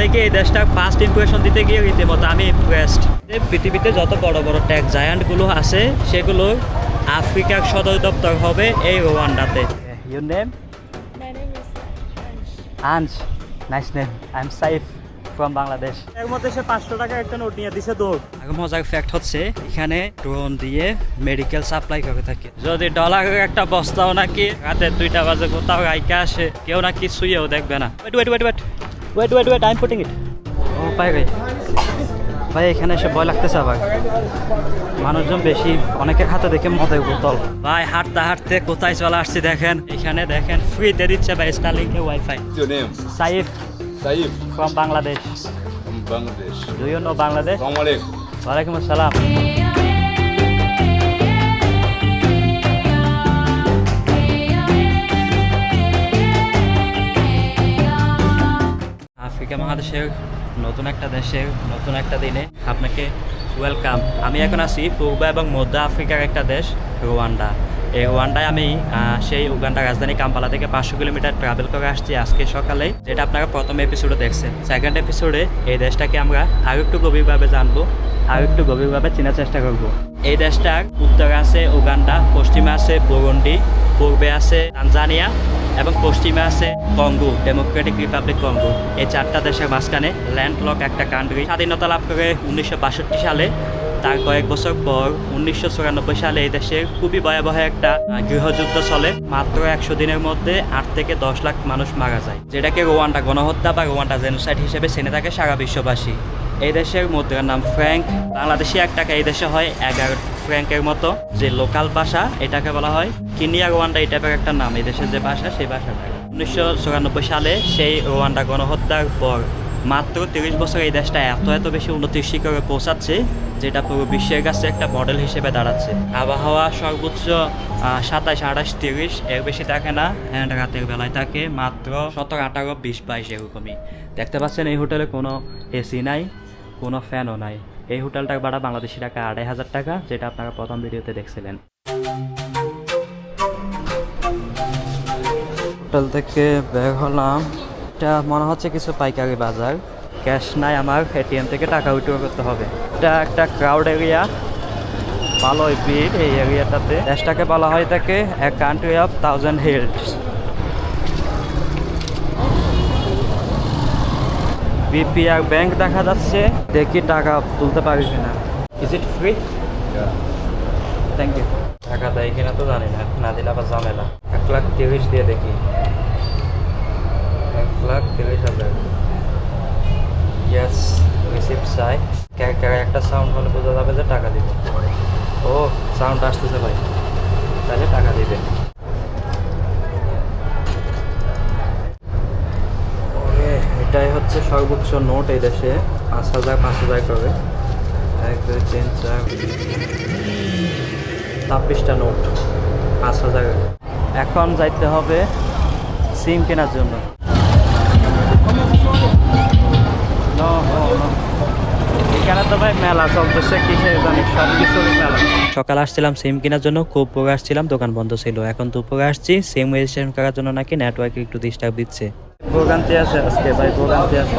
থেকে এই দেশটা ফার্স্ট ইমপ্রেশন দিতে গিয়ে রীতিমতো আমি ইমপ্রেসড পৃথিবীতে যত বড় বড় টেক জায়ান্টগুলো আছে সেগুলো আফ্রিকার সদর দপ্তর হবে এই রোয়ান্ডাতে। Your name. Anas nice name I am Saif from Bangladesh এর মধ্যে সে পাঁচশো টাকা একটা নোট নিয়ে দিছে দৌড়। আর মজার ফ্যাক্ট হচ্ছে এখানে ড্রোন দিয়ে মেডিকেল সাপ্লাই করে থাকে। যদি ডলারের একটা বস্তাও নাকি রাতে দুইটা বাজে কোথাও রাইকা আসে কেউ নাকি শুয়েও দেখবে না। Wait wait wait wait wait wait wait I am putting it ও পাই ভাই। ভাই এখানে এসে ভয় লাগতেছে আবার। মানুষজন বেশি অনেকের হাতে দেখে মদের বোতল ভাই হাঁটতে হাঁটতে কোথায় চলে আসছি দেখেন? এখানে দেখেন ফ্রিতে দিচ্ছে ভাই স্টারলিংকে wifi name? Saif. Saif from Bangladesh. from Bangladesh. Do you know Bangladesh? Africa মহাদেশের নতুন একটা দেশের নতুন একটা দিনে আপনাকে ওয়েলকাম আমি এখন আছি পূর্ব এবং মধ্য আফ্রিকার একটা দেশ, রোয়ান্ডা। এই রোয়ান্ডায় আমি সেই উগান্ডা রাজধানী কাম্পালা থেকে পাঁচশো কিলোমিটার ট্রাভেল করে আসছি আজকে সকালে, যেটা আপনারা প্রথম এপিসোডে দেখছেন। সেকেন্ড এপিসোডে এই দেশটাকে আমরা আরও একটু গভীরভাবে জানব, আর একটু গভীরভাবে চেনার চেষ্টা করব। এই দেশটার উত্তরে আছে উগান্ডা, পশ্চিমে আছে বুরুন্ডি, পূর্বে আছে তানজানিয়া এবং পশ্চিমে আছে কঙ্গো ডেমোক্রেটিক রিপাবলিক কঙ্গো এই চারটা দেশের মাঝখানে ল্যান্ডলক একটা কান্ট্রি স্বাধীনতা লাভ করে উনিশশো বাষট্টি সালে, তার কয়েক বছর পর উনিশশো চুরানব্বই সালে এই দেশে খুবই ভয়াবহ একটা গৃহযুদ্ধ চলে। মাত্র একশো দিনের মধ্যে আট থেকে দশ লাখ মানুষ মারা যায়, যেটাকে রোয়ান্ডা গণহত্যা বা রোয়ান্ডা জেনোসাইড হিসেবে চেনে থাকে সারা বিশ্ববাসী। এই দেশের মুদ্রার নাম ফ্র্যাঙ্ক। বাংলাদেশি এক টাকা এই দেশে হয় এগারো ফ্র্যাঙ্কের মতো। যে লোকাল ভাষা, এটাকে বলা হয় কিনিয়া রোয়ান্ডা এই টাইপের একটা নাম, এই দেশের যে ভাষা, সেই ভাষাটা। উনিশশো চুরানব্বই সালে সেই রোয়ান্ডা গণহত্যার পর মাত্র তিরিশ বছর এই দেশটা এত এত বেশি উন্নতির শিখরে পৌঁছাচ্ছে, যেটা পুরো বিশ্বের কাছে একটা মডেল হিসেবে দাঁড়াচ্ছে। আবহাওয়া সর্বোচ্চ সাতাশ, আঠাশ, তিরিশ, এর বেশি থাকে না অ্যান্ড রাতের বেলায় থাকে মাত্র সতেরো, আঠারো, বিশ, বাইশ, এরকমই। দেখতে পাচ্ছেন এই হোটেলে কোনো এসি নাই, কোনো ফ্যানও নাই। এই হোটেলটার ভাড়া বাংলাদেশি টাকা আড়াই হাজার টাকা, যেটা আপনারা প্রথম ভিডিওতে দেখছিলেন। হোটেল থেকে বের হলাম। এটা মনে হচ্ছে কিছু পাইকারি বাজার। ক্যাশ নাই আমার এটিএম থেকে টাকা উইথড্র করতে হবে। এটা একটা ক্রাউড এরিয়া ভালোই ভিড় এই এরিয়াটাতে দেশটাকে বলা হয় থাকে a country of thousand hills BPR bank দেখা যাচ্ছে দেখি টাকা তুলতে পারি কিনা। Is it free thank you টাকা দেয় কিনা তো জানি না না দিলে আবার ঝামেলা। এক লাখ তিরিশ দিয়ে দেখি। লাখ তিরিশ হাজার ইয়েস রিসিপ্ট চাই। একটা সাউন্ড হলে বোঝা যাবে যে টাকা দিবে। ও সাউন্ড আসতেছে ভাই। তাহলে টাকা দিবে। এটাই হচ্ছে সর্বোচ্চ নোট এই দেশে। পাঁচ হাজার পাঁচ হাজার করে। এক, দুই, তিন, চার ছাব্বিশটা নোট। পাঁচ হাজার। এখন যাইতে হবে সিম কেনার জন্য। সকালে আসছিলাম সিম কেনার জন্য খুব পরে আসছিলাম দোকান বন্ধ ছিল। এখন দুপুরে আসছি সিম রেজিস্ট্রেশন করার জন্য নাকি নেটওয়ার্কে একটু ডিস্টার্ব দিচ্ছে। ভোগান্তি আছে আজকে ভাই ভোগান্তি আছে।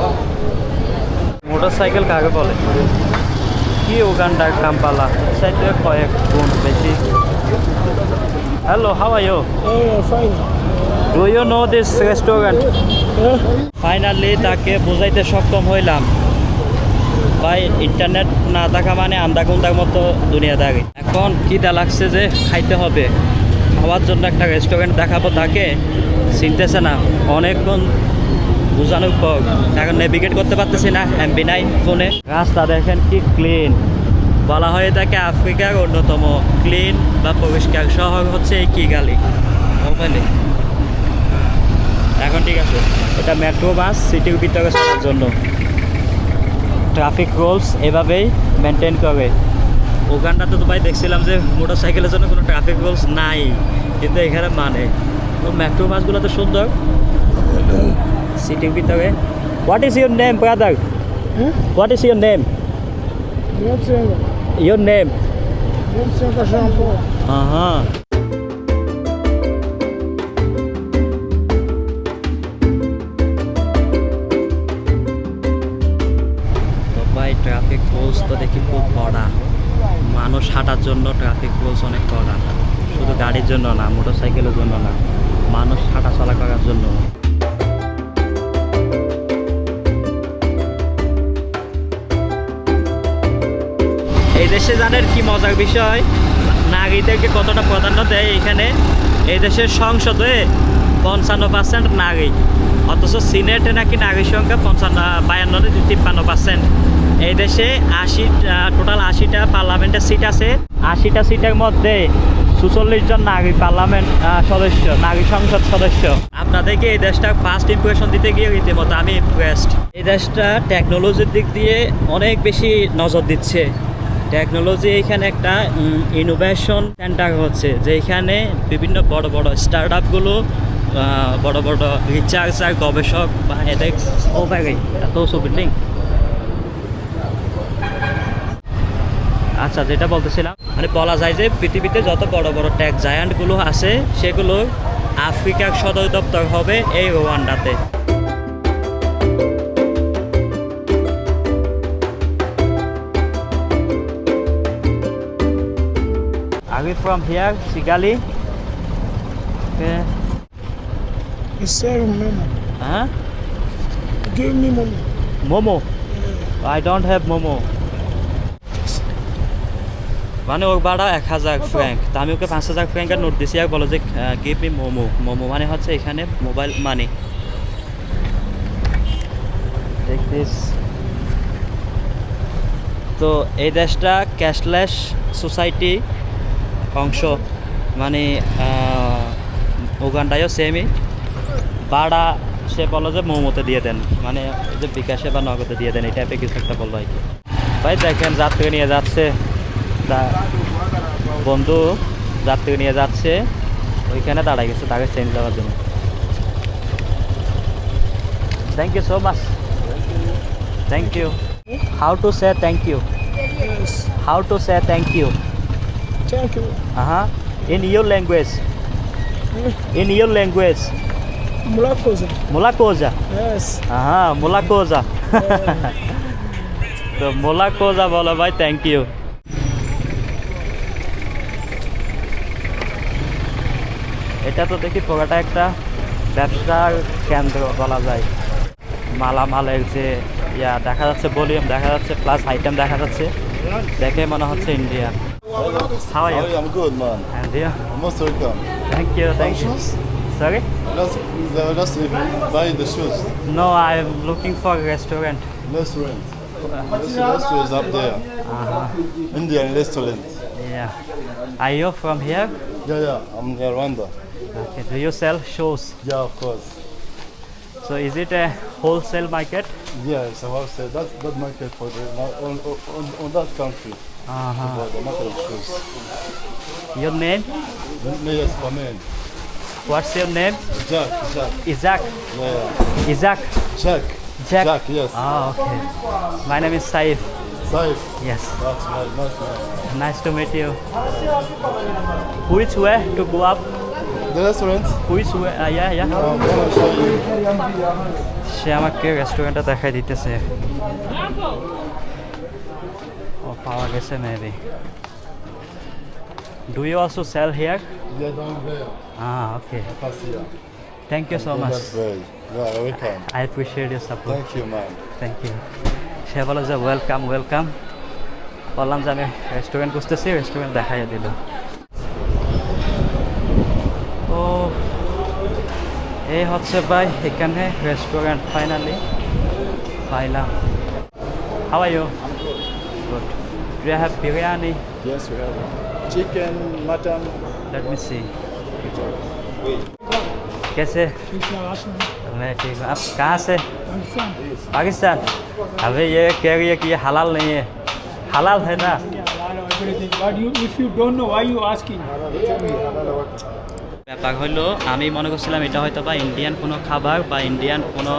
মোটর সাইকেল কাকে বলে? কি উগান্ডার কাম্পালা? সাইডে কয়েক গুণ বেশি। Hello how are you do you know this restaurant finally তাকে বোঝাইতে সক্ষম হইলাম। ভাই ইন্টারনেট না থাকা মানে আন্দাগুন্দার মতো দুনিয়াদারি এখন খিদা লাগছে যে খাইতে হবে। খাওয়ার জন্য একটা রেস্টুরেন্ট দেখাবো তাকে। চিনতেছে না। অনেকক্ষণ বোঝানোর পর এখন নেভিগেট করতে পারতেছি না এমবি নাই ফোনে রাস্তা দেখেন কি ক্লিন বলা হয়ে থাকে আফ্রিকার অন্যতম। ক্লিন বা পরিষ্কার শহর হচ্ছে এই কিগালি। মোবাইলে এখন ঠিক আছে। এটা মেট্রো বাস সিটির ভিতরে চলার জন্য। ট্রাফিক রুলস এভাবেই মেনটেন করে। ওখানটাতে তো ভাই দেখছিলাম যে মোটর সাইকেলের জন্য কোনো ট্রাফিক রুলস নাই কিন্তু এখানে মানে। তো মেট্রো বাসগুলো তো সুন্দর। সিটির ভিতরে। What is your name brother Hmm? What is your name your name হ্যাঁ হ্যাঁ গাড়ির জন্য না মোটর সাইকেলের জন্য না, মানুষ হাঁটা চলা করার জন্য। এই দেশে জানেন কি মজার বিষয়? নারীদেরকে কতটা প্রাধান্য দেয় এখানে? এই দেশের সংসদে পঞ্চান্ন পার্সেন্ট নারী অথচ সিনেটে নাকি নারীর সংখ্যা পঞ্চান্ন, বায়ান্ন তিপ্পান্ন পার্সেন্ট এই দেশে আশি টোটাল আশিটা পার্লামেন্টের সিট আছে। আশিটা সিটের মধ্যে সুচল্লিশ জন নাগরিক পার্লামেন্ট সদস্য নাগরিক সংসদ সদস্য। আপনাদেরকে এই দেশটা ফার্স্ট ইম্প্রেশন দিতে গিয়ে রীতিমতো আমি ইমপ্রেসড এই দেশটা টেকনোলজির দিক দিয়ে অনেক বেশি নজর দিচ্ছে। টেকনোলজি এখানে একটা ইনোভেশন সেন্টার হচ্ছে যেখানে বিভিন্ন বড় বড় স্টার্ট আপগুলো বড় বড় রিসার্চার গবেষক বা এদের ও ভাই এত বিল্ডিং আচ্ছা যেটা বলতেছিলাম মানে বলা যায় যে পৃথিবীতে যত বড় বড় ট্যাক জায়ান্টগুলো আছে সেগুলো আফ্রিকার সদর দপ্তর হবে এই ওয়ান্ডাতে আমি from here Kigali MoMo I don't have MoMo মানে ওর ভাড়া এক হাজার ফ্র্যাঙ্ক। তা আমি ওকে পাঁচ হাজার ফ্র্যাঙ্কের নোট দিছি আর বলো যে গিভ মি মোমো মোমো মানে হচ্ছে এখানে মোবাইল মানি তো এই দেশটা ক্যাশলেস সোসাইটি অংশ। মানে উগান্ডায়ও সেমই ভাড়া সে বলো যে মোমোতে দিয়ে দেন। মানে যে বিকাশে বা নগদে দিয়ে দেন এই টাইপের কিছু একটা বলল আর কি। ভাই দেখেন যাত্রী নিয়ে যাচ্ছে। বন্ধু যাত্রী নিয়ে যাচ্ছে। ওইখানে দাঁড়াই গেছে তাকে চেঞ্জ দেওয়ার জন্য। Thank you so much thank you how to say thank you how to say thank you. হ্যাঁ in your language in your language Mulakoza. মোলা কোজা Yes. হ্যাঁ মোলা কোজা তো মোলা কোজা বলো ভাই থ্যাংক ইউ এটা তো দেখি পুরোটা একটা ব্যবসার কেন্দ্র বলা যায় মালামালের যে ইয়া দেখা যাচ্ছে ভলিউম দেখা যাচ্ছে প্লাস আইটেম দেখা যাচ্ছে দেখে মনে হচ্ছে India How are you? I'm good, man. And you? I'm most welcome. Thank you, thank you. Sorry? Let's, let's buy the shoes. No, I'm looking for a restaurant. Restaurant. Restaurant is up there. Uh-huh. Indian restaurant. Yeah. Are you from here? Yeah, yeah. I'm in Rwanda. Okay. Do you sell shoes? Yeah, of course. So is it a wholesale market? Yeah, it's a wholesale. That's that market for the on, on, on that country Uh-huh. the market of shoes. Your name? Yes, come in. What's your name? Jack, Jack. Isaac. Yeah. Isaac. Jack. Jack. Jack, yes. Oh, okay. My name is Saif. Saif. Yes. That's nice, nice, nice. Nice to meet you. Which way to go up? The restaurant. Which way? Uh, yeah, yeah. I'm gonna show you. সে আমাকে রেস্টুরেন্টটা দেখাই দিতেছে ও পাওয়া গেছে maybe do you also sell here Yeah, down there. Ah, okay. Cassia. Thank you so much. Yeah, welcome. I appreciate your support. Thank you, man. Thank you সে বলো যে ওয়েলকাম ওয়েলকাম বললাম যে আমি রেস্টুরেন্ট খুঁজতেছি রেস্টুরেন্ট দেখাই দিল এই হচ্ছে ভাই এখানে রেস্টুরেন্ট ফাইনালি পাইলাম how are you good do have biryani Yes, we have chicken, mutton. Let me see कैसे मैं ठीक हूँ आप कहाँ से पाकिस्तान अबे ये कह रही है कि ये हलाल नहीं है हलाल है ना everything. But you, if you don't know, why you asking? ব্যাপার হলো, আমি মনে করছিলাম এটা হয়তো বা ইন্ডিয়ান কোনো খাবার বা ইন্ডিয়ান কোনো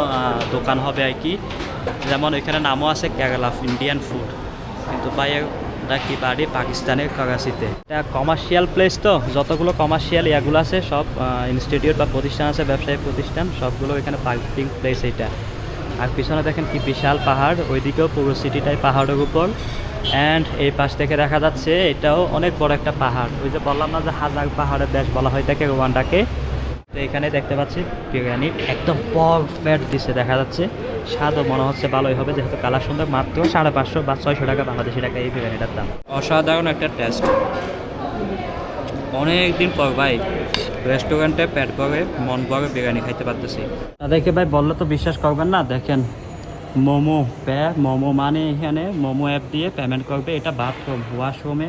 দোকান হবে আর কি। যেমন ওইখানে নামও আছে কেরালা ইন্ডিয়ান ফুড কিন্তু ভাই এটা কি বাড়ি? পাকিস্তানের কাগাসিতে। এটা কমার্শিয়াল প্লেস তো, যতগুলো কমার্শিয়াল ইয়াগুলো আছে, সব ইনস্টিটিউট বা প্রতিষ্ঠান আছে ব্যবসায়িক প্রতিষ্ঠান, সবগুলো এখানে পার্কিং প্লেস এটা আর পিছনে দেখেন কি বিশাল পাহাড়, ওইদিকেও পুরো সিটিটাই পাহাড়ের উপর। অ্যান্ড এই পাশ থেকে দেখা যাচ্ছে এটাও অনেক বড় একটা পাহাড়। ওই যে বললাম না যে হাজার পাহাড়ের দেশ বলা হয় থাকে রোয়ান্ডাকে। তো এখানে দেখতে পাচ্ছি বিরিয়ানি একদম পারফেক্ট দিছে দেখা যাচ্ছে। স্বাদও মনে হচ্ছে ভালোই হবে, যেহেতু কালার সুন্দর, মাত্র সাড়ে পাঁচশো বা ছয়শো টাকা বাংলাদেশি টাকা এই বিরিয়ানিটার দাম। অসাধারণ একটা টেস্ট অনেক দিন পর, ভাই রেস্টুরেন্টে পেট ভরে, মন ভরে বিরিয়ানি খাইতে পারতেছি। দেখে ভাই বললে তো বিশ্বাস করবেন না, দেখেন, মোমো পে, মোমো মানে এখানে মোমো অ্যাপ দিয়ে পেমেন্ট করবে, এটা বাথরুম ওয়াশরুমে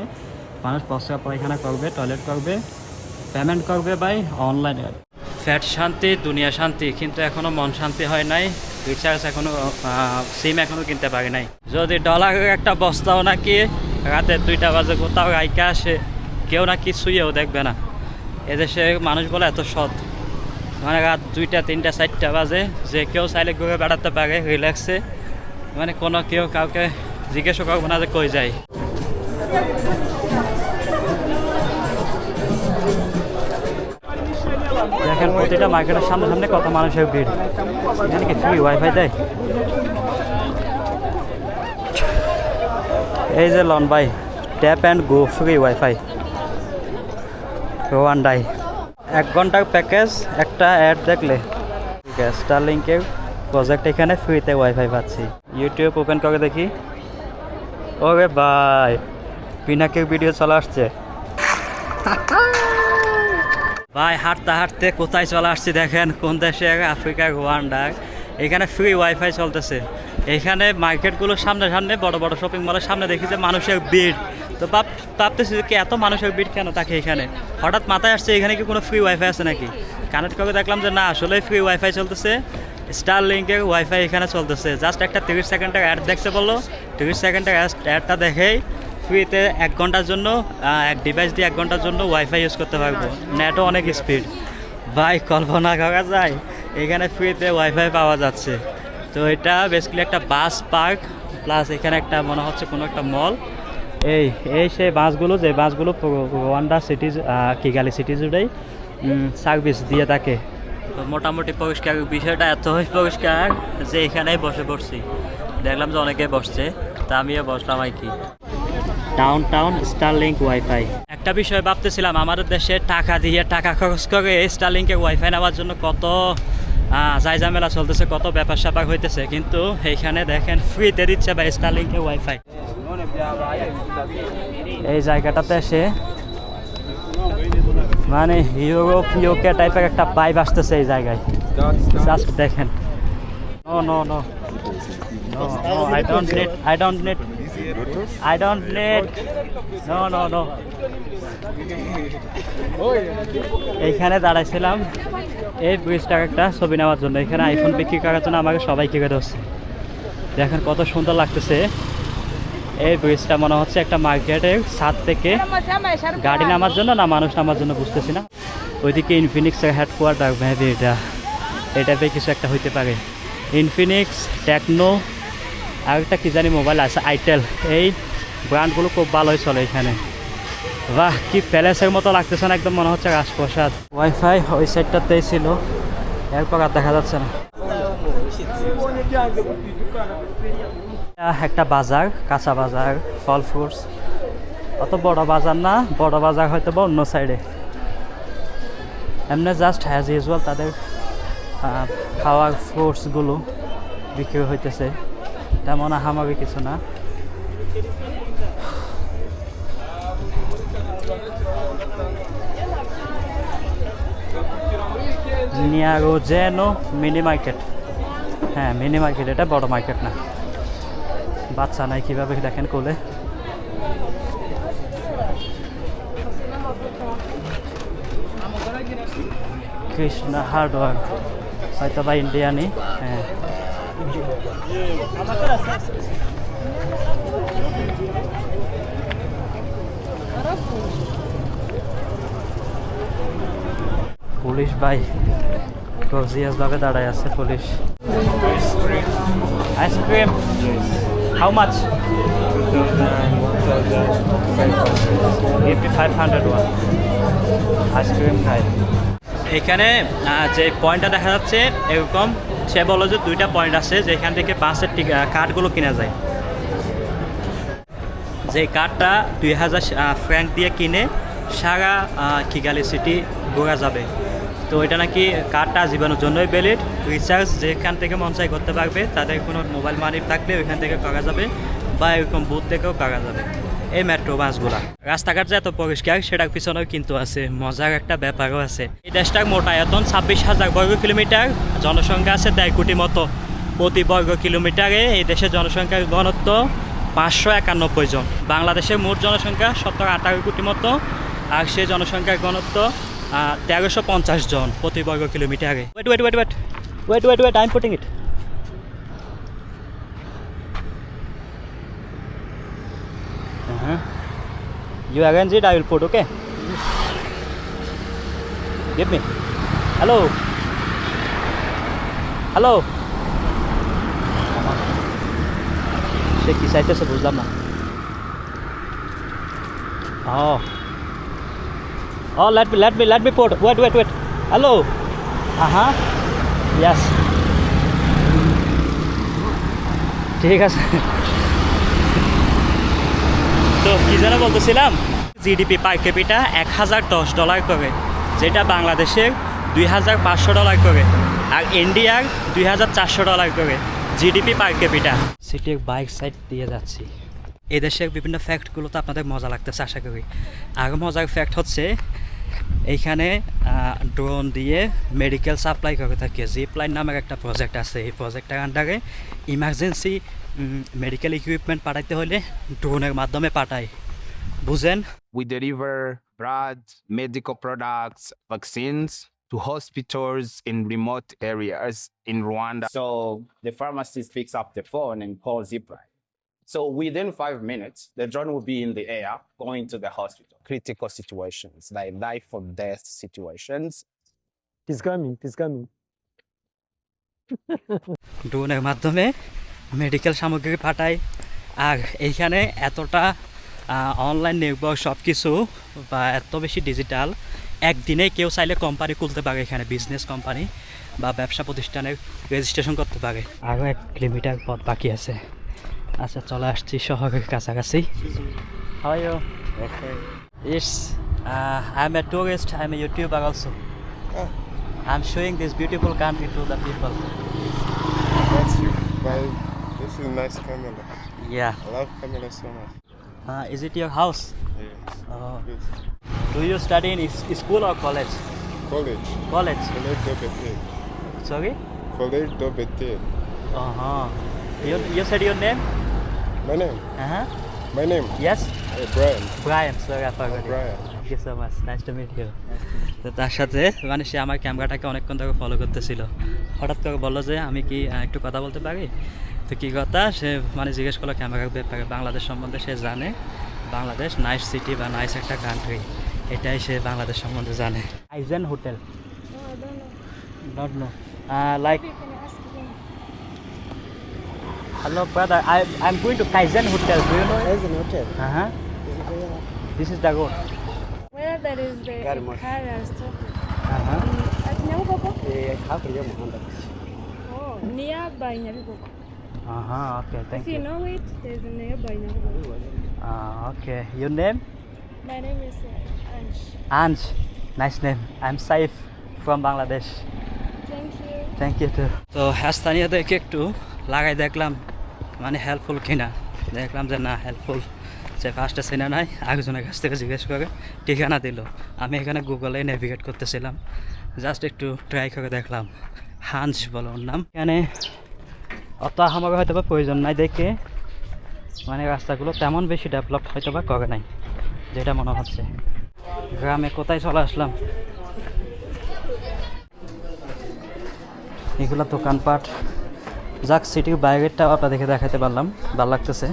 মানুষ প্রস্রাব পায়খানা করবে টয়লেট করবে পেমেন্ট করবে ভাই অনলাইনে ফ্যাট শান্তি, দুনিয়া শান্তি, কিন্তু এখনও মন শান্তি হয় নাই রিচার্জ এখনও সিম এখনও কিনতে পারি নাই। যদি ডলারের একটা বস্তাও নাকি রাতে দুইটা বাজে কোথাও রাইকা আসে, কেউ না কি শুয়েও দেখবে না। এদেশে মানুষ বলে এত সৎ। মানে রাত দুইটা, তিনটা, চারটা বাজে। যে কেউ চাইলে ঘুরে বেড়াতে পারে রিল্যাক্সে মানে কোনো কেউ কাউকে জিজ্ঞেসও করব না যে কই যায়। দেখেন প্রতিটা মার্কেটের সামনে সামনে কত মানুষের ভিড়। এখানে কি ফ্রি ওয়াইফাই দেয়? এই যে লন ভাই tap and go free wifi রোয়ান্ডাই এক ঘণ্টার প্যাকেজ একটা অ্যাড দেখলে। ঠিক আছে প্রজেক্ট এখানে ফ্রিতে ওয়াইফাই পাচ্ছি। ইউটিউব ওপেন করে দেখি। ওরে ভাই, পিনাকের ভিডিও চলে আসছে। ভাই, হাঁটতে হাঁটতে কোথায় চলে আসছি দেখেন, কোন দেশে? আফ্রিকা রোয়ান্ডার এখানে ফ্রি ওয়াইফাই চলতেছে। এখানে মার্কেটগুলোর সামনে সামনে বড় বড় শপিং মলের সামনে দেখি যে মানুষের ভিড়। তো ভাব ভাবতেছি যে এত মানুষের ভিড় কেন থাকে এখানে? হঠাৎ মাথায় আসছে, এখানে কি কোনো ফ্রি ওয়াইফাই আছে নাকি? কানেক্ট করে দেখলাম যে না আসলে ফ্রি ওয়াইফাই চলতেছে। স্টার লিঙ্কের ওয়াইফাই এখানে চলতেছে। জাস্ট একটা তিরিশ সেকেন্ডের অ্যাড দেখতে বলল। তিরিশ সেকেন্ডের অ্যাডটা দেখেই ফ্রিতে এক ঘণ্টার জন্য এক ডিভাইস দিয়ে এক ঘণ্টার জন্য ওয়াইফাই ইউজ করতে পারব। নেটও অনেক স্পিড ভাই, কল্পনা করা যায়, এখানে ফ্রিতে ওয়াইফাই পাওয়া যাচ্ছে। তো এটা বেসিক্যালি একটা বাস পার্ক প্লাস এখানে একটা মনে হচ্ছে কোনো একটা মল এই এই সেই বাসগুলো যে বাসগুলো রোয়ান্ডা সিটিজ কিগালি সিটি জুড়েই সার্ভিস দিয়ে থাকে। তো মোটামুটি পরিষ্কার বিষয়টা এতই পরিষ্কার যে এখানেই বসে পড়ছি। দেখলাম যে অনেকে বসছে তা আমিও বসলাম আর কি। ডাউন টাউন স্টারলিংক ওয়াইফাই একটা বিষয় ভাবতেছিলাম আমাদের দেশে টাকা দিয়ে টাকা খরচ করে স্টারলিংকের ওয়াইফাই নেওয়ার জন্য কত যাই ঝামেলা চলতেছে কত ব্যাপার স্যাপার হইতেছে কিন্তু এইখানে দেখেন ফ্রিতে দিচ্ছে বা স্টারলিংকের ওয়াইফাই এই জায়গাটাতে এসে মানে ইউরোপ ইউকে টাইপের একটা পাইপ আসতেছে এই জায়গায় জাস্ট দেখেন no no no No, no, I don't need. I don't need. I don't need. No. এইখানে দাঁড়াইছিলাম এই ব্রিজটার একটা ছবি নেওয়ার জন্য এখানে আইফোন বিক্রি করার জন্য আমাকে সবাই কিনে ধরছে দেখেন কত সুন্দর লাগতেছে এই ব্রিজটা মনে হচ্ছে একটা মার্কেটের ছাদ থেকে গাড়ি নামার জন্য না মানুষ নামার জন্য বুঝতেছি না। ওইদিকে ইনফিনিক্সের হেডকোয়ার্টার মেবি এটা। এটা কিছু একটা হইতে পারে। ইনফিনিক্স টেকনো আর একটা কি জানি মোবাইল আছে আইটেল এই ব্র্যান্ডগুলো খুব ভালোই চলে এখানে। বাহ, কি প্যালেসের মতো লাগতেছে না, একদম মনে হচ্ছে রাজপ্রসাদ। ওয়াইফাই ওই সাইডটাতেই ছিল। এরপর আর দেখা যাচ্ছে না। একটা বাজার, কাঁচা বাজার, ফল ফ্রুটস। অত বড় বাজার না, বড় বাজার হয়তো বা অন্য সাইডে এমনি জাস্ট হ্যাজ ইউজুয়াল তাদের খাওয়ার ফ্রুটসগুলো বিক্রি হইতেছে। তেমন আহামারি কিছু না। নিয়ারোজেনো মিনি মার্কেট হ্যাঁ মিনি মার্কেট এটা বড় মার্কেট না। বাচ্চা নাই কীভাবে দেখেন কোলে? কৃষ্ণা হার্ডওয়ার হয়তো বা ইন্ডিয়ানি হ্যাঁ। পুলিশ ভাই গর্জিয়াস ভাবে দাঁড়ায় আছে police. Ice cream how Give me 500 one. Cream খাই এখানে যে পয়েন্টটা দেখা যাচ্ছে, এরকম সে বলো যে দুইটা পয়েন্ট আছে, যেখান থেকে বাসের কার্ডগুলো কেনা যায়। যে কার্ডটা দুই হাজার ফ্র্যাঙ্ক দিয়ে কিনে সারা কিগালি সিটি ঘোরা যাবে। তো এটা নাকি কার্ডটা জীবাণুর জন্যই ভ্যালিড রিচার্জ যেখান থেকে মন চাই করতে পারবে, তাদের কোনো মোবাইল মানি থাকলে ওইখান থেকে করা যাবে বা এরকম বুথ থেকেও করা যাবে। এই মেট্রো বাসগুলা রাস্তাঘাট যে এত পরিষ্কার, সেটার পিছনেও কিন্তু আছে। মজার একটা ব্যাপারও আছে। এই দেশটার মোট আয়তন ছাব্বিশ হাজার বর্গ কিলোমিটার। জনসংখ্যা আছে দেড় কোটি মতো। প্রতি বর্গ কিলোমিটারে এই দেশের জনসংখ্যার ঘনত্ব পাঁচশো একানব্বই জন। বাংলাদেশের মোট জনসংখ্যা সত্তর আঠারো কোটি মতো। আর সেই জনসংখ্যার ঘনত্ব তেরোশো পঞ্চাশ জন প্রতি বর্গ কিলোমিটারে wait wait wait wait wait wait wait I am putting it You arrange it, I will put, okay? Give me. Hello. Hello. সে কি চাইতেছে বুঝলাম না ও ও let me let me let me put wait wait wait hello হ্যাঁ yes ঠিক আছে। তো কি যেন বলতেছিলাম? জিডিপি পার ক্যাপিটা এক হাজার দশ ডলার করে যেটা বাংলাদেশের দুই হাজার পাঁচশো ডলার করে আর ইন্ডিয়ার দুই হাজার চারশো ডলার করে জিডিপি পার ক্যাপিটা সিটির বাইক সাইড দিয়ে যাচ্ছি। এদেশের বিভিন্ন ফ্যাক্টগুলো তো আপনাদের মজা লাগতেছে আশা করি। আর মজার ফ্যাক্ট হচ্ছে এইখানে ড্রোন দিয়ে মেডিকেল সাপ্লাই করে থাকে জিপলাইন নামের একটা প্রজেক্ট আছে এই প্রজেক্টের আন্ডারে ইমার্জেন্সি মেডিকেল ইকুইপমেন্ট পাঠাইতে হলে ড্রোনের মাধ্যমে পাঠায় বুঝেন We deliver blood, medical products, vaccines to hospitals in remote areas in Rwanda. So the pharmacist picks up the phone and calls Zipline. So within five minutes, the drone will be in the air going to the hospital. Critical situations, like life or death situations. He's coming, he's coming. ড্রোনের মাধ্যমে medical সামগ্রী পাঠায় আর এইখানে এতটা online নির্ভর সব কিছু বা এত বেশি ডিজিটাল একদিনে কেউ চাইলে কোম্পানি খুলতে পারে এখানে বিজনেস কোম্পানি বা ব্যবসা প্রতিষ্ঠানের রেজিস্ট্রেশন করতে পারে আরও এক কিলোমিটার পথ বাকি আছে আচ্ছা চলে আসছি শহরের কাছাকাছি হয় it's I am a tourist I am a YouTuber also I am showing this beautiful country to the people That's you. But this is nice camera. Yeah. I love camera so much. Uh, is it your house? Yeah. Oh. Good. Do you study in is- school or college? College. College. College Dobete. Sorry? College Dobete. Uh huh. You, you said your name? My name. Uh huh. My name. Yes? Uh, Brian. Brian. Sorry, I forgot it. Brian. Thank you so much. Nice to meet you. তো তার সাথে মানে সে আমার ক্যামেরাটাকে অনেকক্ষণ ধরে follow করতেছিল হঠাৎ করে বলল যে আমি কি একটু কথা বলতে পারি তো কী কথা সে মানে জিজ্ঞেস করল ক্যামেরার ব্যাপারে বাংলাদেশ সম্বন্ধে সে জানে বাংলাদেশ নাইস সিটি বা নাইস একটা কান্ট্রি এটাই সে বাংলাদেশ সম্বন্ধে জানে Kaizen hotel No, I don't hello brother, I, I'm going to Kaizen Hotel. Do you know it? Kaizen Hotel. Uh-huh. This is the road. Where there is the Very much. car stop. Uh-huh. At Nyabugogo? Eh, hakurya y'umuhanda Oh, nearby Nyabugogo. Uh-huh. Okay, thank If you you. know it, there's a nearby Nyabugogo. Uh, okay. Your name? My name is uh, Ansh. Anj. Nice name. I'm Saif from Bangladesh. Thank you. Thank you to তো স্থানীয়দেরকে একটু লাগাই দেখলাম মানে helpful কিনা? দেখলাম যে না হেল্পফুল যে ফার্স্টে চেনা নাই একজনের কাছ থেকে জিজ্ঞেস করে ঠিকানা দিল। আমি এখানে গুগলে নেভিগেট করতেছিলাম। জাস্ট একটু ট্রাই করে দেখলাম। হান্স বলো ওর নাম। এখানে অত আমাকে হয়তো বা প্রয়োজন নাই দেখে। মানে রাস্তাগুলো তেমন বেশি ডেভেলপ হয়তো বা করে নাই, যেটা মনে হচ্ছে। গ্রামে কোথায় চলে আসলাম? এগুলো দোকানপাট। যাক সিটির বাইরেরটাও আপনাদেরকে দেখাতে পারলাম ভালো লাগতেছে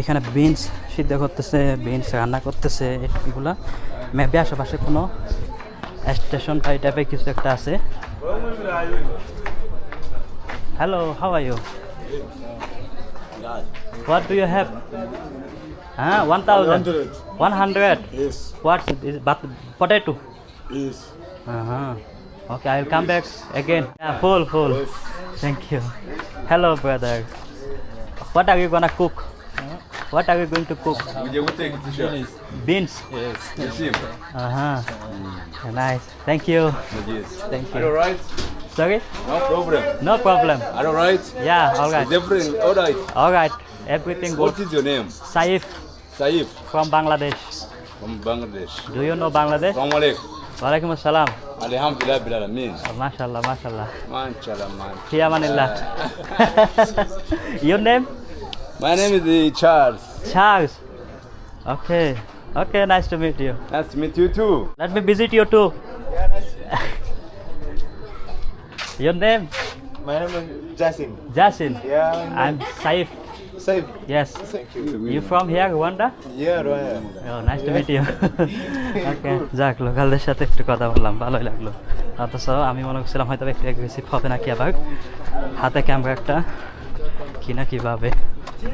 এখানে বিনস সিদ্ধ করতেছে বিনস রান্না করতেছে এগুলা মেবি আশেপাশে কোনো স্টেশন এই টাইপের কিছু একটা আছে hello how are you what do you have Huh? One thousand. 100. One hundred. Yes. হ্যাঁ is but potato? Yes. Okay, I will come back again. Yeah, full, full. Thank you. Hello, brother. What are you gonna cook? What are you going to cook? Beans. Yes. Uh-huh. Nice. Thank you. Thank you. Alright. Sorry? No problem. No problem. Alright. Yeah, all right. Everything alright. All right. Everything good. What is your name? Saif Saif from Bangladesh. from Bangladesh. Do you know Bangladesh? Alaikum. ওয়ালাইকুম আসসালাম আলহামদুলিল্লাহ বিলাল আমিন মাশাআল্লাহ মাশাআল্লাহ মাশাআল্লাহ মাশাআল্লাহ ফি আমানিল্লাহ your name my name is Charles Charles okay okay nice to meet you nice to meet you too let me visit you too your name my name is Jasin Jasin yeah I am Saif Safe. Yes. Thank you. You from here, Rwanda? Yeah, Roya. Oh, nice yeah. to meet you. Okay যাক লোকালদের সাথে একটু কথা বললাম ভালোই লাগল অথচ আমি মনে করছিলাম হয়তো একটু অ্যাগ্রেসিভ হবে নাকি আবার হাতে ক্যামেরা একটা কি না কীভাবে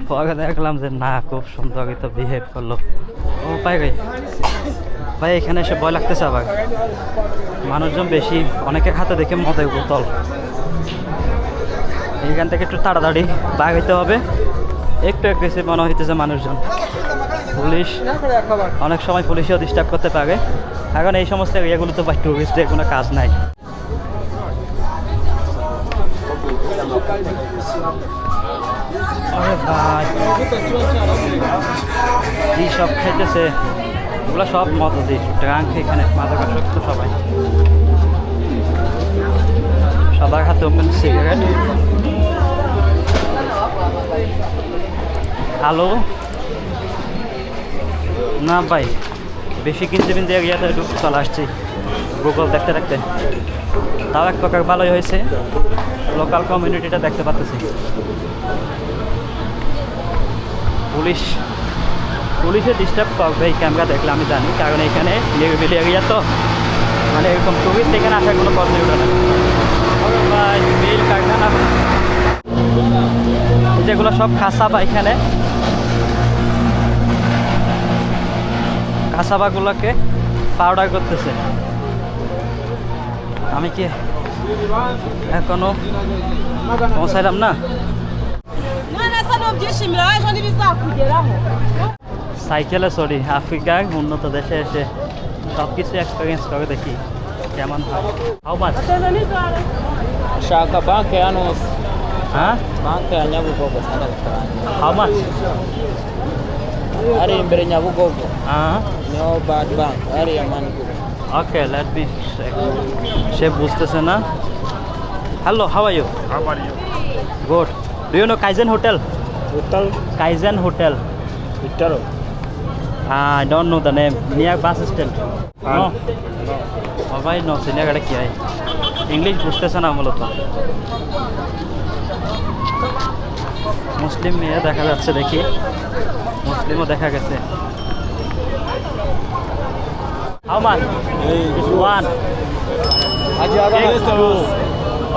পরে দেখলাম যে না খুব সুন্দর তো বিহেভ করল ও পাই ভাই ভাই এখানে এসে ভয় লাগতেছে আবার মানুষজন বেশি অনেকের হাতে দেখে মদের বোতল এইখান থেকে একটু তাড়াতাড়ি বাঘ হইতে হবে একটু অ্যাগ্রেসিভ মনে হইতেছে মানুষজন। পুলিশ অনেক সময় পুলিশও ডিস্টার্ব করতে পারে। এখন এই সমস্ত এরিয়াগুলোতে বা টুরিস্টদের কোনো কাজ নাই। কি সব খাইতেছে ওগুলো সব মদ দিই ট্রাঙ্ক এখানে মাদকাসক্ত সবাই। সবার হাতে ওপেন সিগারেট হ্যালো না ভাই, বেশি কিনতে কিনতে এরিয়াতে একটু চলে আসছি গুগল দেখতে দেখতে। তাও এক প্রকার ভালোই হয়েছে লোকাল কমিউনিটিটা দেখতে পাচ্ছি পুলিশ, পুলিশে ডিস্টার্ব করবে এই ক্যামেরা দেখলে আমি জানি, কারণ এখানে নিরিবিলি এরিয়া তো। মানে এরকম টুরিস্ট এখানে আসার কোনো পথ নেই না। ভাই মিল কারখানা। যেগুলো সব খাসা বা এখানে। কাসাবাগুলোকে পাউডার করতেছে। আমি কি এখনও পৌঁছাইলাম না? সাইকেলে সরি আফ্রিকা উন্নত দেশে এসে সব কিছু এক্সপিরিয়েন্স করে দেখি কেমন হয়। Ari imbere nyabugogo. হ্যাঁ niho bad bank. Hariya mango okay let me say বুঝতেছে না hello how are you How are you? Good do you know Kaizen hotel Hotel. Kaizen hotel Hotel. I don't know the name near bus stand no সবাই no সিনিয়ার কি হয় English বুঝতেছে না মূলত মুসলিম মেয়ে দেখা যাচ্ছে দেখি। মুসলিমও দেখা গেছে।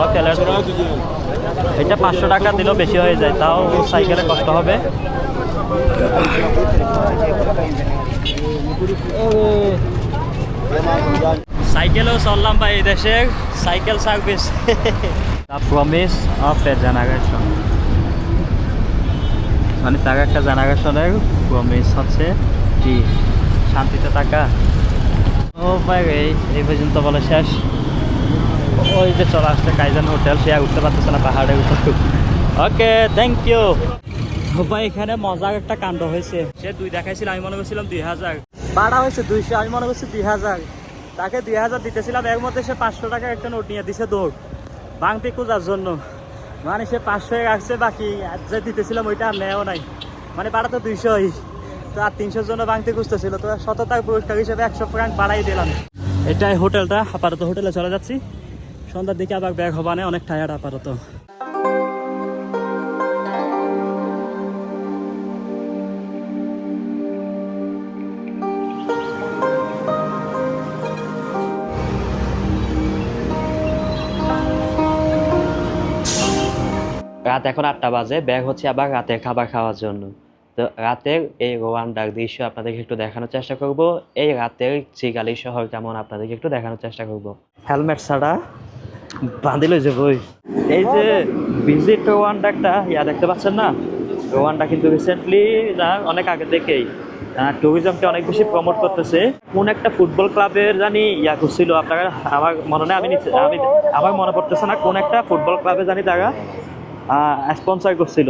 ওকে এটা পাঁচশো টাকা দিলেও বেশি হয়ে যায় তাও সাইকেলে কষ্ট হবে। সাইকেলেও চললাম ভাই এই দেশে। Cycle service the promise of a generation মানে জেনারেশনের প্রমিস হচ্ছে কি? শান্তিতে থাকা। ও ভাই, এই পর্যন্ত বলে শেষ। ওই যে চলে আসছে কাইজান হোটেল, সে উঠতে পারতেছে না পাহাড়ের উপর ওকে থ্যাংক ইউ ভাই, এখানে মজার একটা কাণ্ড হয়েছে। সে দুই দেখাইছিল, আমি মনে করছিলাম দুই হাজার। ভাড়া হয়েছে দুইশো, আমি মনে করছি দুই হাজার। তাকে দুই হাজার দিতেছিলাম এর মধ্যে সে পাঁচশো টাকার একটা নোট নিয়ে দিছে দৌড়। বাংতি খোঁজার জন্য। মানে সে পাঁচশো আসছে, বাকি যে দিতেছিলাম ওইটা আর নেও নাই। মানে বাড়া তো দুইশোই। তো আর তিনশোর জন্য ভাঙতে খুঁজতেছিল, তো শততার পুরস্কার হিসেবে একশো ফ্রাঙ্ক বাড়াই দিলাম। এটাই হোটেলটা, আপাতত হোটেলে চলে যাচ্ছি। সন্ধ্যার দিকে আবার ব্যাগ হবানে, অনেক টায়ার্ড আপাতত। রাত এখন আটটা বাজে, ব্যাগ হচ্ছে আবার রাতের খাবার খাওয়ার জন্য। তো রাতের এই রোয়ান্ডার দৃশ্য আপনাদেরকে একটু দেখানোর চেষ্টা করব। এই রাতের চিগালি শহর কেমন আপনাদেরকে একটু দেখানোর চেষ্টা করব। হেলমেট ছাড়া বাঁধি লইছে বই এই যে ভিজিট রোয়ান্ডারটা ইয়া দেখতে পাচ্ছেন না? রোয়ান্ডা কিন্তু রিসেন্টলি না, অনেক আগে থেকেই। ট্যুরিজমকে অনেক বেশি প্রমোট করতেছে। কোন একটা ফুটবল ক্লাবের জানি ইয়া করছিল, আপনারা আমার মনে নেই, আমি আমি আমার মনে পড়তেছে না কোন একটা ফুটবল ক্লাবে জানি তারা স্পন্সর করছিল।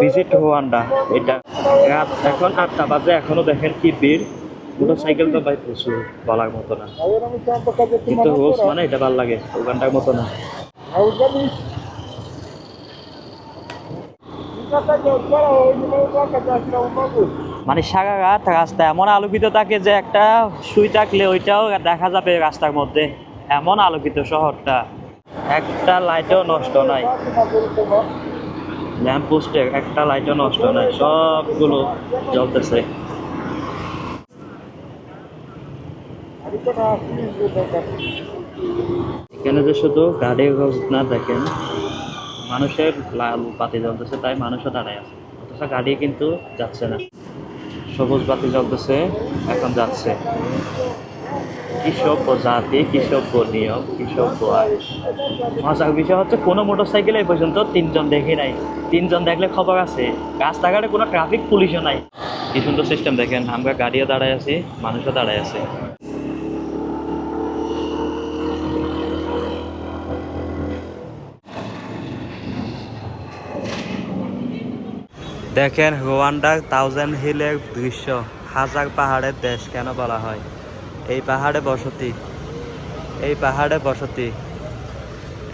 ভিজিট রোয়ান্ডা এটা রাত এখন আটটা বাজে, এখনও দেখেন কি ভিড়। মোটর সাইকেল তো ভাই প্রচুর, বলার মতো না। কিন্তু রোজ মানে এটা ভালো লাগে ওখানটার মতো না। মানে সারা রাত রাস্তা, এমন আলোকিত থাকে যে একটা শুই থাকলে ওইটাও দেখা যাবে রাস্তার মধ্যে। এমন আলোকিত শহরটা। একটা লাইটও নষ্ট নাই। ল্যাম্প পোস্টে একটা লাইটও নষ্ট নাই, সবগুলো জ্বলতেছে। এখানে যে শুধু গাড়ি না দেখেন, মানুষের লাল বাতি জ্বলতেছে, তাই মানুষও দাঁড়ায় আছে। অথচ গাড়ি কিন্তু যাচ্ছে না। সবুজ বাতি জ্বলতেছে, এখন যাচ্ছে। কি সভ্য জাতি কি সভ্য নিয়ম কি সভ্য আইন। মজার বিষয় হচ্ছে কোনো মোটর সাইকেলে এই পর্যন্ত তিনজন দেখি নাই। তিনজন দেখলে খবর আছে, রাস্তাঘাটে কোনো ট্রাফিক পুলিশও নাই। কি সুন্দর সিস্টেম দেখেন, আমরা গাড়িও দাঁড়ায় আছি, মানুষও দাঁড়ায় আছে। দেখেন, রোয়ান্ডার থাউজেন্ড হিলের দৃশ্য, হাজার পাহাড়ের দেশ কেন বলা হয়? এই পাহাড়ে বসতি। এই পাহাড়ে বসতি।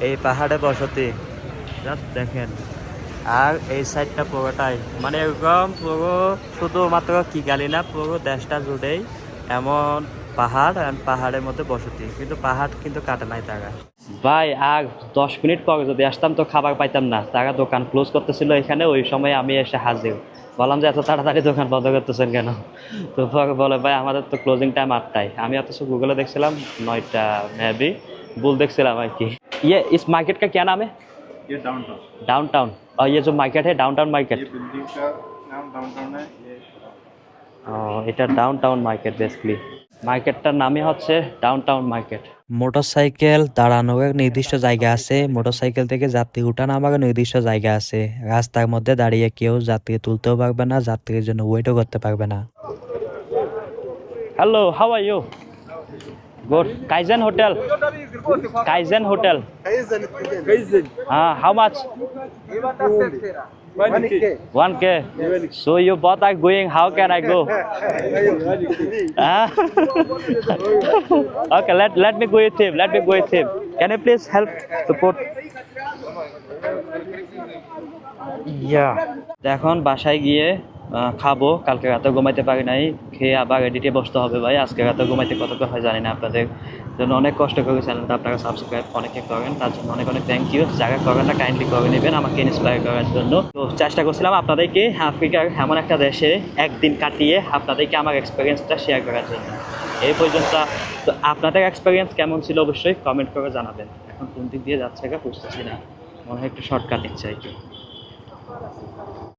এই পাহাড়ে বসতি। দেখেন। আর এই সাইডটা পুরোটাই। মানে এরকম পুরো শুধুমাত্র কিগালি না, পুরো দেশটা জুড়েই এমন পাহাড় পাহাড়ের মধ্যে বসতি। কিন্তু পাহাড় কিন্তু কাটে নাই তারা। ভাই, আর দশ মিনিট পরে যদি আসতাম তো খাবার পাইতাম না। তারা দোকান ক্লোজ করতেছিল এখানে, ওই সময় আমি এসে হাজির। বললাম যে এত তাড়াতাড়ি দোকান বন্ধ করতেছেন কেন তো পরে বলে ভাই আমাদের তো ক্লোজিং টাইম আটটায় আমি অথচ গুগলে দেখছিলাম নয়টা মেবি ভুল দেখছিলাম আর কি ये इस मार्केट का क्या नाम है ये डाउनटाउन डाउन टाउन और ये जो मार्केट है डाउन टाउन मार्केट ये बिल्डिंग का नाम डाउनटाउन है ये এটা ডাউন টাউন মার্কেট বেসিক্যালি মার্কেটটার নামই হচ্ছে ডাউন টাউন মার্কেট। মোটরসাইকেল দাঁড়ানোর এক নির্দিষ্ট জায়গা আছে। মোটরসাইকেল থেকে যাত্রী উঠা নামার নির্দিষ্ট জায়গা আছে। রাস্তার মধ্যে দাঁড়িয়ে কেউ যাত্রী তুলতেও পারবে না যাত্রীর জন্য ওয়েটও করতে পারবে না। Hello how are you good Kaizen hotel Kaizen hotel হ্যাঁ how much 1k. So you both are going. How can I go? Ah? okay, let let me go with him. Let me go with him. Can you please help support? Yeah. এখন বাসায় গিয়ে খাব, কালকে রাতে ঘুমাইতে পারি নাই, খেয়ে আবার এডিটে বসতে হবে ভাই, আজকে রাতে ঘুমাইতে কতক্ষণ হয় জানি না, আপনাদের জন্য অনেক কষ্ট করে চ্যানেলটা আপনারা সাবস্ক্রাইব অনেকে করেন, তার জন্য অনেক অনেক থ্যাংক ইউ যারা করেন না কাইন্ডলি করে নেবেন, আমাকে ইন্সপায়ার করার জন্য। তো চেষ্টা করছিলাম আপনাদেরকে আফ্রিকার এমন একটা দেশে একদিন কাটিয়ে আপনাদেরকে আমার এক্সপিরিয়েন্সটা শেয়ার করার জন্য। এই পর্যন্ত, তো আপনাদের এক্সপিরিয়েন্স কেমন ছিল অবশ্যই কমেন্ট করে জানাবেন। এখন কোন দিক দিয়ে যাচ্ছে বুঝতেছি না। মনে হয় একটু শর্টকাট ইচ্ছে কি।